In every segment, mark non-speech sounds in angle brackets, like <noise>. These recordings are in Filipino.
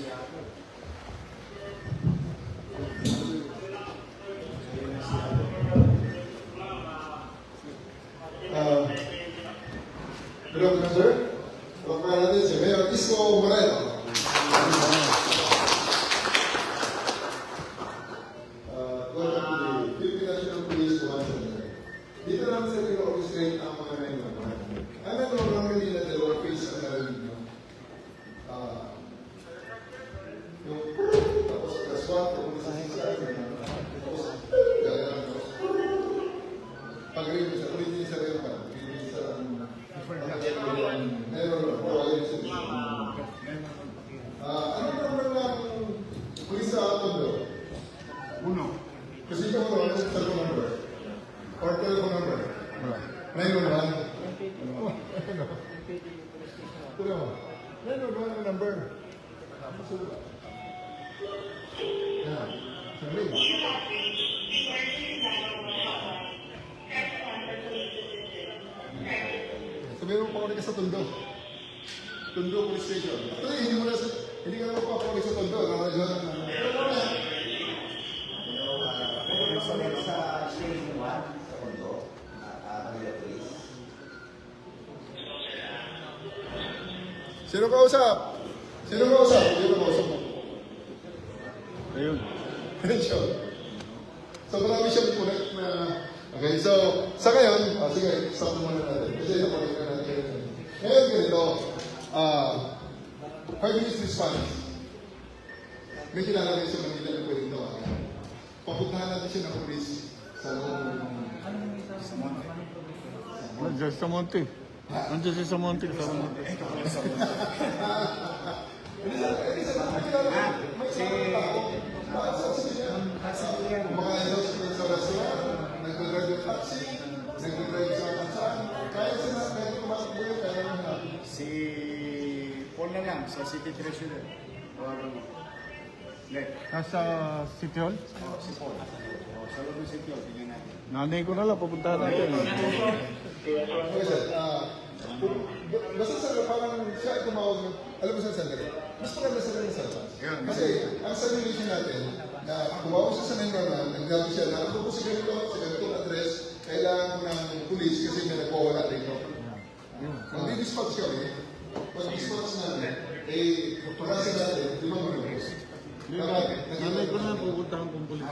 Uh, Good afternoon, sir. Natin si Mayor Isko Moreno. Pag-release sa ulitin sa pa. Release sa meron na po ayun sa Ah, ano naman lang pulis sa Tondo? Uno. Kasi ikaw ano ang telephone number? Or telephone number? One one. Oh, ano? Tira mo. One one ang number. Yan. Sabi. Sabihin mo pa ka sa Tondo. Tondo Police Station. Actually, hindi mo na sa, hindi ka naman pa ulit sa Tondo. Nakadyo na na. Personal sa station 1 sa Tondo, Manila Police. Sino kausap? Sino kausap? Sino kausap mo? Ayun. Attention. So marami siyang connect na... Okay, so sa ngayon, ah, sige, stop na muna natin. Kasi nakulit na natin. Ngayon ganito, ah, five minutes response. May kilala rin sa Manila na pwedeng tawagan. Papuntahan natin siya ng police sa loob ng... Nandiyan sa Monte. Nandiyan siya sa Monte. Sa Monte. <laughs> Kumakain na lang, sa City Treasurer. Or, Let. Nasa City Hall? Oh, si Paul. Oh, sa loob ng City Hall, tingnan natin. Nanay ko na lang, papuntahan natin. Okay, sir. Ah, kung- basta sir, parang siya ay tumawag ng, alam mo sir, sandali. Mas maganda sa rin sir. Kasi ang simulation natin, na tumawag siya sa 911, naggabi siya na ako po si ganito, sa ganitong address, kailangan ko ng police kasi may nagpawala dito. Mag-dispatch kami, pag-dispatch namin, eh, pagkasa natin, ba mga Nanay ko na pupuntahan kong pulis.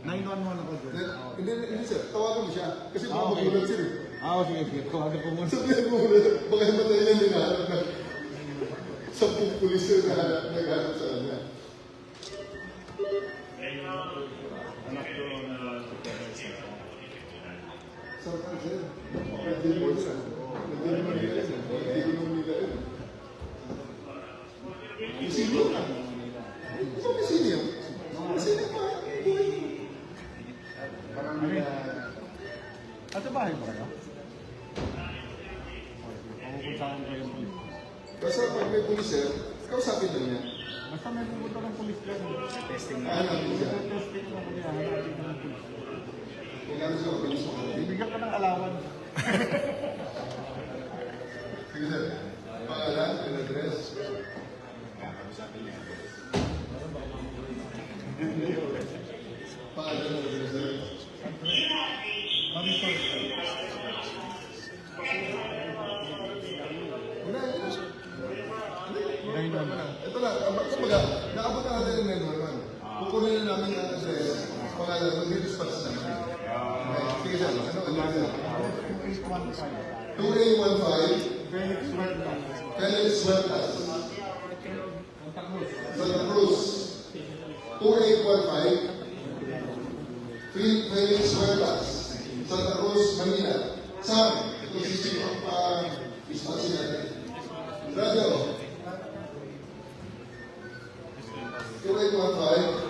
911 ako dyan. Hindi, hindi sir, tawagan mo siya. Kasi Ah, okay. magulat sir eh. Ah, sige, sige. Tawagan ko muna. Sabihan mo muna, baka himatay yan din hanap na sampung pulis yun na naghanap sa kanya. Anak ko na Sa kanya, sir. Pwede mo sir. Pwede mo nila yun. Isilyo ka. Ka. Parang Ano yun? nila, At sa bahay ba kayo? Pupuntahan ko yung pulis. Basta pag may pulis sir, kausapin lang niya. Basta may pupunta ng pulis dyan. testing na. Siya. Testing ko niya. Hanapin ko ng pulis. Kailangan siya mabilis mo. Bibigyan ka ng alawan. <laughs> Kukunin na namin ang address, pangalan, na namin. Okay, Sige sir, ano sir? 2815 Felix Huerta. Felix Huertas. Santa Cruz. 2815 Fel- Felix Huertas. Santa Cruz, Manila. Sam, ito si Chief of uh, Dispatch natin. Radio. 2815